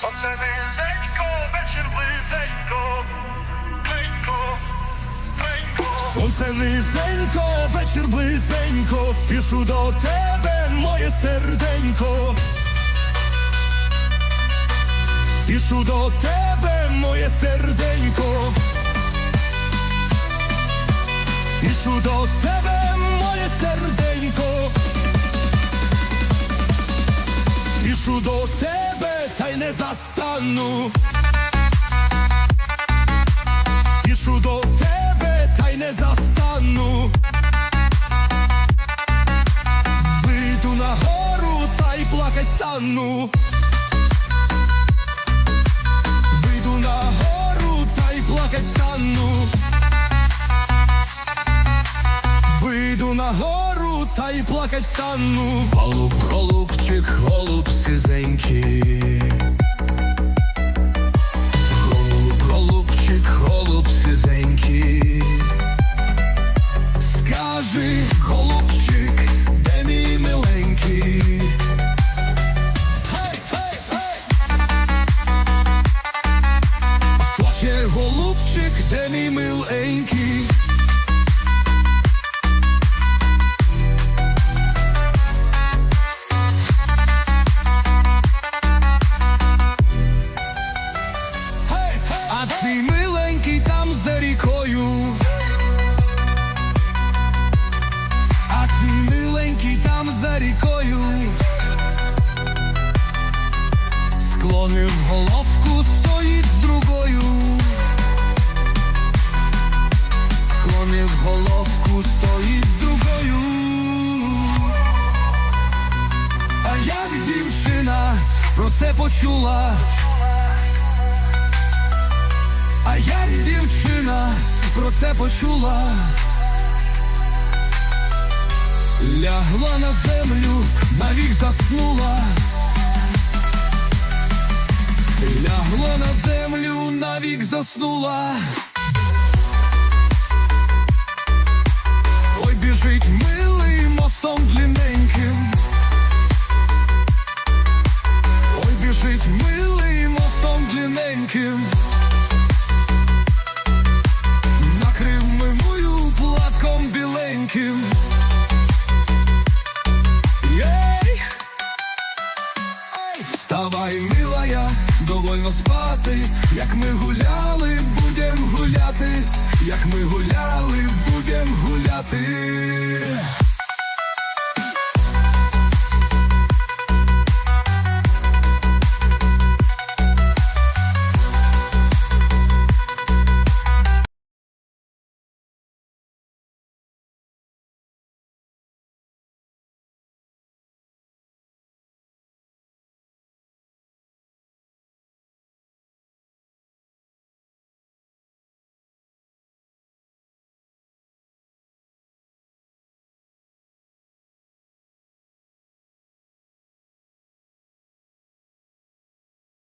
Сонце низенько, вечір близенько, бленько. Сонце низенько, вечір близенько, спішу до тебе, моє серденько. Спішу до тебе, моє серденько. Спішу до тебе, моє серденько. Спішу до тебе, не застану. Спішу до тебе, та й не застану. Вийду на гору, та й плакать стану. Вийду на гору, та й плакать стану. Вийду на гору, та й плакать стану. Голуб, голубчик, голуб сизенький. Де мій миленький? А твій там за рікою. А твій миленький там за рікою. Склонив головку, стоїть з другою. Склонив головку, стоїть з другою. А як дівчина про це почула? А як дівчина про це почула? Лягла на землю, навік заснула. Лягла на землю, навік заснула. Біжить милий мостом длинненьким. Ой, біжить милий мостом длинненьким. Накрив мимою платком біленьким. Єй! Вставай, милая, довольно спати, як ми гуляли, будем гуляти, як ми гуляли, будем гуляти.